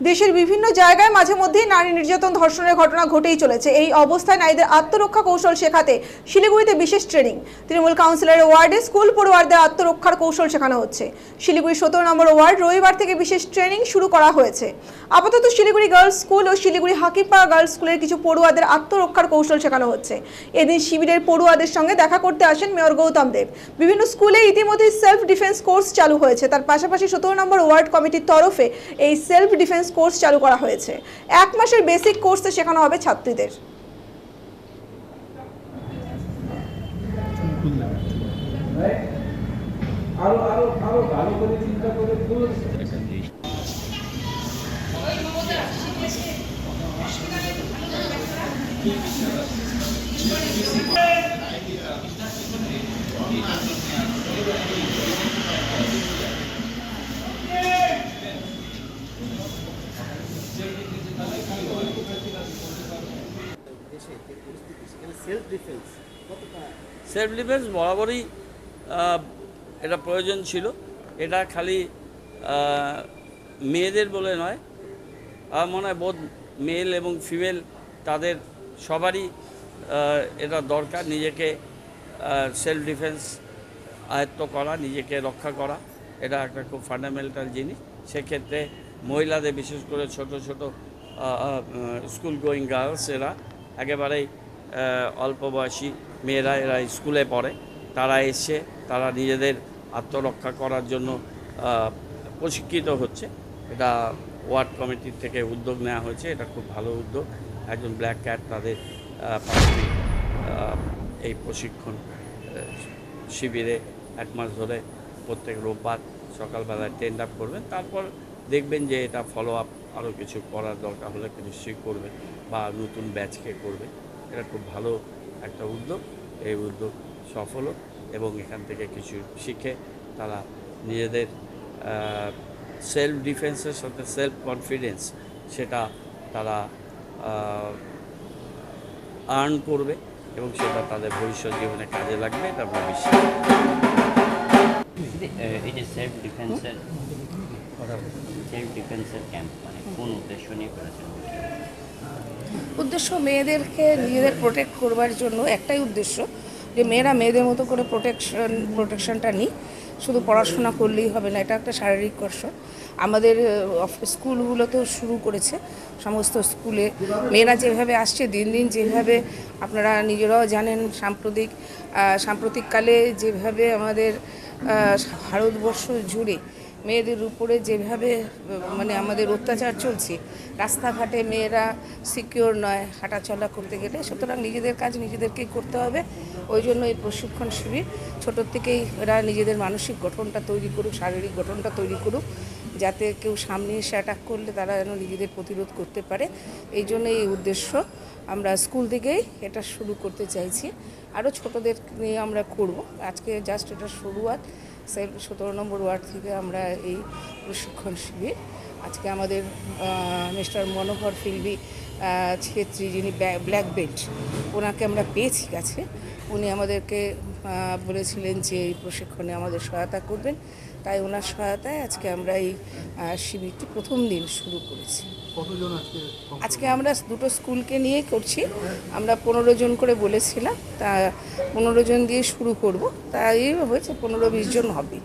দেশের বিভিন্ন জায়গায় মাঝে মধ্যেই নারী নির্যাতন ধর্ষণের ঘটনা ঘটেই চলেছে। এই অবস্থায় নারীদের আত্মরক্ষা কৌশল শেখাতে শিলিগুড়িতে বিশেষ ট্রেনিং। তৃণমূল কাউন্সিলরের ওয়ার্ডে স্কুল পড়ুয়ারদের আত্মরক্ষার কৌশল শেখানো হচ্ছে। শিলিগুড়ি সতেরো নম্বর ওয়ার্ড রবিবার থেকে বিশেষ ট্রেনিং শুরু করা হয়েছে। আপাতত শিলিগুড়ি গার্লস স্কুল ও শিলিগুড়ি হাকিপাড়া গার্লস স্কুলের কিছু পড়ুয়াদের আত্মরক্ষার কৌশল শেখানো হচ্ছে। এদিন শিবিরের পড়ুয়াদের সঙ্গে দেখা করতে আসেন মেয়র গৌতম দেব। বিভিন্ন স্কুলে ইতিমধ্যেই সেলফ ডিফেন্স কোর্স চালু হয়েছে। তার পাশাপাশি সতেরো নম্বর ওয়ার্ড কমিটির তরফে এই সেলফ ডিফেন্স কোর্স চালু করা হয়েছে। এক মাসের বেসিক কোর্সে শেখানো হবে ছাত্রীদের। আরও সেলফ ডিফেন্স বরাবরই এটা প্রয়োজন ছিল। এটা খালি মেয়েদের বলে নয়। আমার মনে হয় বোধ মেল এবং ফিমেল তাদের সবারই এটা দরকার নিজেকে সেলফ ডিফেন্স আয়ত্ত করা, নিজেকে রক্ষা করা। এটা একটা খুব ফান্ডামেন্টাল জিনিস। সেক্ষেত্রে মহিলাদের, বিশেষ করে ছোট ছোট স্কুল গোয়িং গার্লস এরা একেবারেই অল্প বয়সী মেয়েরা এরা স্কুলে পড়ে। তারা এসে, তারা নিজেদের আত্মরক্ষা করার জন্য প্রশিক্ষিত হচ্ছে। এটা ওয়ার্ড কমিটির থেকে উদ্যোগ নেওয়া হয়েছে। এটা খুব ভালো উদ্যোগ। একজন ব্ল্যাক ক্যাট তাদের এই প্রশিক্ষণ শিবিরে এক মাস ধরে প্রত্যেক রোববার সকালবেলায় টেন্ড আপ করবেন। তারপর দেখবেন যে এটা ফলো আপ আরও কিছু করার দরকার হলে নিশ্চয়ই করবে বা নতুন ব্যাচকে করবে এটা খুব ভালো একটা উদ্যোগ। এই উদ্যোগ সফল এবং এখান থেকে কিছু শিখে তারা নিজেদের সেলফ ডিফেন্সের সাথে সেলফ কনফিডেন্স সেটা তারা আর্ন করবে এবং সেটা তাদের ভবিষ্যৎ জীবনে কাজে লাগবে, এটা বিশ্বাস এই যে সেলফ ডিফেন্সের উদ্দেশ্য মেয়েদেরকে নিজেদের প্রোটেক্ট করবার জন্য একটাই উদ্দেশ্য, যে মেয়েরা মেয়েদের মতো করে প্রোটেকশন প্রোটেকশনটা নিই শুধু পড়াশোনা করলেই হবে না, এটা একটা শারীরিক কষ্ট। আমাদের স্কুলগুলোতেও শুরু করেছে সমস্ত স্কুলে। মেয়েরা যেভাবে আসছে, দিন দিন যেভাবে আপনারা নিজেরাও জানেন, সাম্প্রতিক সাম্প্রতিককালে যেভাবে আমাদের ভারতবর্ষ জুড়ে মেয়েদের উপরে যেভাবে মানে আমাদের অত্যাচার চলছে, রাস্তাঘাটে মেয়েরা সিকিওর নয়, হাঁটাচলা করতে গেলে, সুতরাং নিজেদের কাজ নিজেদেরকেই করতে হবে। ওই জন্য এই প্রশিক্ষণ শিবির ছোটোর থেকেই এরা নিজেদের মানসিক গঠনটা তৈরি করুক, শারীরিক গঠনটা তৈরি করুক, যাতে কেউ সামনে এসে অ্যাটাক করলে তারা যেন নিজেদের প্রতিরোধ করতে পারে। এই জন্য এই উদ্দেশ্য। আমরা স্কুল থেকেই এটা শুরু করতে চাইছি। আরও ছোটদের নিয়ে আমরা করব। আজকে জাস্ট এটা শুরুয়াত। সেভ সতেরো নম্বর ওয়ার্ড থেকে আমরা এই প্রশিক্ষণ শিবির। আজকে আমাদের মিস্টার মনোহর ফিলবি ছেত্রী যিনি ব্ল্যাক বেল্ট, ওনাকে আমরা পেয়েছি কাছে। উনি আমাদেরকে বলেছিলেন যে এই প্রশিক্ষণে আমাদের সহায়তা করবেন। তাই ওনার সহায়তায় আজকে আমরা এই শিবিরটি প্রথম দিন শুরু করেছি। আজকে আমরা দুটো স্কুলকে নিয়ে করছি। আমরা পনেরো জন করে বলেছিলাম, তা পনেরো জন দিয়ে শুরু করব। তাই হয়েছে পনেরো বিশ জন হবে।